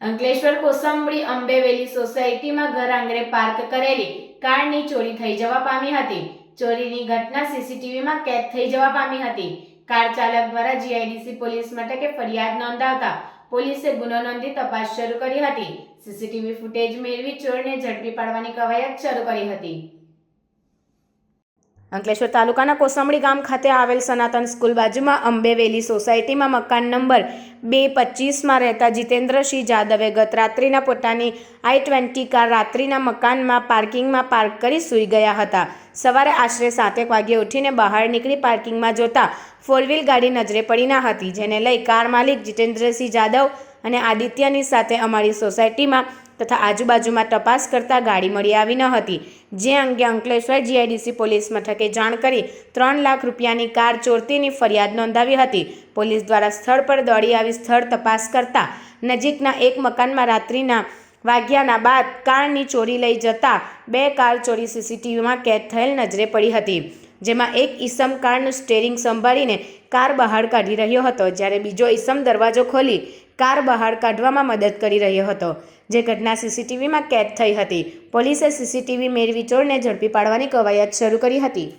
અંકલેશ્વર કોસંબડી અંબેવેલી સોસાયટીમાં ઘર આંગણે પાર્ક કરેલી કારની ચોરી થઈ જવા પામી હતી. ચોરીની ઘટના સીસીટીવીમાં કેદ થઈ જવા પામી હતી. કાર ચાલક દ્વારા જીઆઈડીસી પોલીસ મથકે ફરિયાદ નોંધાવતા પોલીસે ગુનો નોંધી તપાસ શરૂ કરી હતી. સીસીટીવી ફૂટેજ મેળવી ચોરને ઝડપી પાડવાની કવાયત શરૂ કરી હતી. અંકલેશ્વર તાલુકાના કોસંબડી ગામ ખાતે આવેલ સનાતન સ્કૂલ બાજુમાં અંબેવેલી સોસાયટીમાં મકાન નંબર બે પચીસમાં રહેતા જીતેન્દ્રસિંહ જાદવે ગત રાત્રિના પોતાની આઈ ટ્વેન્ટી કાર રાત્રિના મકાનમાં પાર્કિંગમાં પાર્ક કરી સૂઈ ગયા હતા. સવારે આશરે સાતેક વાગ્યે ઉઠીને બહાર નીકળી પાર્કિંગમાં જોતા ફોર વ્હીલ ગાડી નજરે પડી ના હતી, જેને લઈ કાર માલિક જીતેન્દ્રસિંહ જાદવ અને આદિત્યની સાથે અમારી સોસાયટીમાં તથા આજુબાજુમાં તપાસ કરતા ગાડી મળી આવી ન હતી. જે અંગે અંકલેશ્વર જીઆઈડીસી પોલીસ મથકે જાણ કરી ત્રણ લાખ રૂપિયાની કાર ચોરતીની ફરિયાદ નોંધાવી હતી. પોલીસ દ્વારા સ્થળ પર દોડી આવી સ્થળ તપાસ કરતા નજીકના એક મકાનમાં રાત્રિના વાગ્યાના બાદ કારની ચોરી લઈ જતા બે કાર ચોરી સીસીટીવીમાં કેદ થયેલ નજરે પડી હતી. જેમાં એક ઈસમ કારનું સ્ટેરિંગ સંભાળીને કાર બહાર કાઢી રહ્યો હતો. જ્યારે બીજો ઈસમ દરવાજો ખોલી કાર બહાર કાઢવામાં મદદ કરી રહ્યો હતો. જે ઘટના સીસીટીવીમાં કેદ થઈ હતી. પોલીસે સીસીટીવી મેળવી ચોરને ઝડપી પાડવાની કવાયત શરૂ કરી હતી.